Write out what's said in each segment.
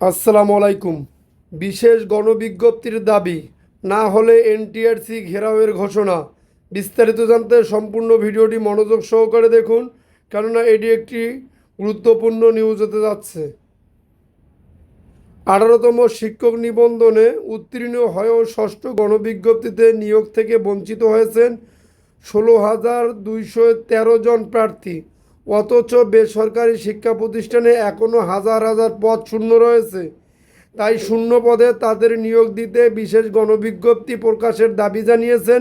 আসসালামু আলাইকুম। বিশেষ গণবিজ্ঞপ্তির দাবি, না হলে এনটিআরসি ঘেরাওয়ের ঘোষণা। বিস্তারিত জানতে সম্পূর্ণ ভিডিওটি মনোযোগ সহকারে দেখুন, কেননা এটি একটি গুরুত্বপূর্ণ নিউজ হতে যাচ্ছে। আঠারোতম শিক্ষক নিবন্ধনে উত্তীর্ণ হয়েও ষষ্ঠ গণবিজ্ঞপ্তিতে নিয়োগ থেকে বঞ্চিত হয়েছেন ষোলো হাজার দুইশো তেরো জন প্রার্থী। অথচ বেসরকারি শিক্ষা প্রতিষ্ঠানে এখনও হাজার হাজার পদ শূন্য রয়েছে। তাই শূন্য পদে তাদের নিয়োগ দিতে বিশেষ গণবিজ্ঞপ্তি প্রকাশের দাবি জানিয়েছেন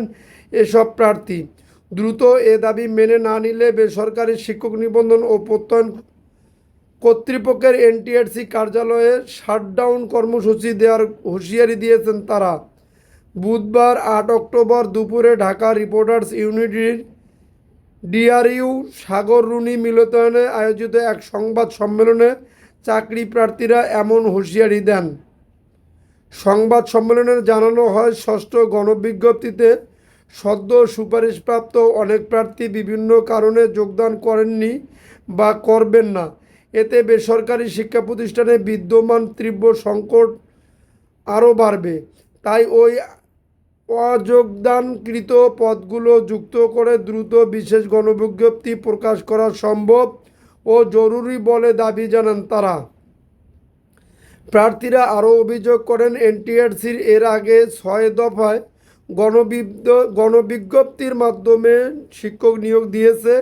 এসব প্রার্থী। দ্রুত এ দাবি মেনে না নিলে বেসরকারি শিক্ষক নিবন্ধন ও প্রত্যয়ন কর্তৃপক্ষের এনটিআরসি কার্যালয়ে শাটডাউন কর্মসূচি দেওয়ার হুঁশিয়ারি দিয়েছেন তারা। বুধবার আট অক্টোবর দুপুরে ঢাকা রিপোর্টার্স ইউনিটির ডিআরইউ সাগর রুনি মিলনায়তনে আয়োজিত এক সংবাদ সম্মেলনে চাকরি প্রার্থীরা এমন হুঁশিয়ারি দেন। সংবাদ সম্মেলনে জানানো হয়, ষষ্ঠ গণবিজ্ঞপ্তিতে সদ্য সুপারিশপ্রাপ্ত অনেক প্রার্থী বিভিন্ন কারণে যোগদান করেননি বা করবেন না। এতে বেসরকারি শিক্ষা প্রতিষ্ঠানে বিদ্যমান তীব্র সংকট আরও বাড়বে। তাই ওই অযোগদানকৃত পদগুলো যুক্ত করে দ্রুত বিশেষ গণবিজ্ঞপ্তি প্রকাশ করা সম্ভব ও জরুরি বলে দাবি জানান তারা। প্রার্থীরা আরও অভিযোগ করেন, এনটিআরসির এর আগে ছয় দফায় গণবিজ্ঞপ্তির মাধ্যমে শিক্ষক নিয়োগ দিয়েছে,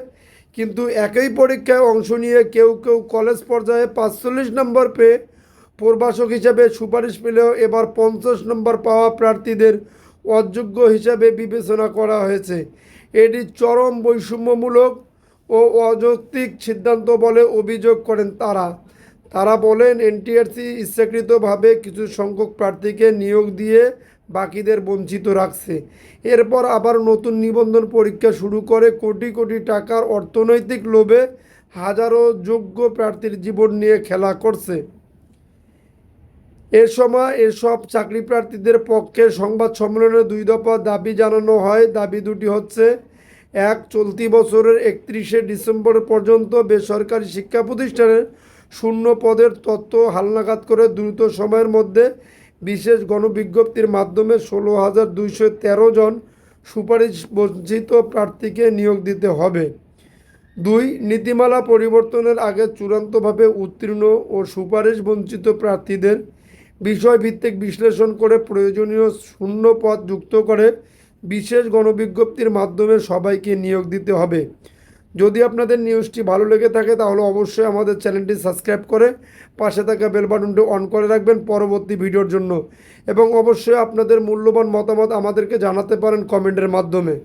কিন্তু একই পরীক্ষায় অংশ নিয়ে কেউ কেউ কলেজ পর্যায়ে পাঁচচল্লিশ নম্বর পেয়ে প্রভাষক হিসেবে সুপারিশ পেলেও এবার পঞ্চাশ নম্বর পাওয়া প্রার্থীদের অযোগ্য হিসাবে বিবেচনা করা হয়েছে। এটি চরম বৈষম্যমূলক ও অযৌক্তিক সিদ্ধান্ত বলে অভিযোগ করেন তারা। তারা বলেন, এনটিআরসি ইচ্ছাকৃতভাবে কিছু সংখ্যক প্রার্থীকে নিয়োগ দিয়ে বাকিদের বঞ্চিত রাখছে। এরপর আবার নতুন নিবন্ধন পরীক্ষা শুরু করে কোটি কোটি টাকার অর্থনৈতিক লোভে হাজারো যোগ্য প্রার্থীর জীবন নিয়ে খেলা করছে। এ সময় এসব চাকরি প্রার্থীদের পক্ষে সংবাদ সম্মেলনে দুই দফা দাবি জানানো হয়। দাবি দুটি হচ্ছে, এক, চলতি বছরের একত্রিশে ডিসেম্বর পর্যন্ত বেসরকারি শিক্ষা প্রতিষ্ঠানের শূন্য পদের তত্ত্ব হালনাগাদ করে দ্রুত সময়ের মধ্যে বিশেষ গণবিজ্ঞপ্তির মাধ্যমে ষোলো হাজার দুইশো তেরো জন সুপারিশ বঞ্চিত প্রার্থীকে নিয়োগ দিতে হবে। দুই, নীতিমালা পরিবর্তনের আগে চূড়ান্তভাবে উত্তীর্ণ ও সুপারিশ বঞ্চিত প্রার্থীদের বিষয়ভিত্তিক বিশ্লেষণ করে প্রয়োজনীয় শূন্য পদ যুক্ত করে বিশেষ গণবিজ্ঞপ্তির মাধ্যমে সবাইকে নিয়োগ দিতে হবে। যদি আপনাদের নিউজটি ভালো লেগে থাকে, তাহলে অবশ্যই আমাদের চ্যানেলটি সাবস্ক্রাইব করে পাশে থাকা বেল বাটনটি অন করে রাখবেন পরবর্তী ভিডিওর জন্য। এবং অবশ্যই আপনাদের মূল্যবান মতামত আমাদেরকে জানাতে পারেন কমেন্টের মাধ্যমে।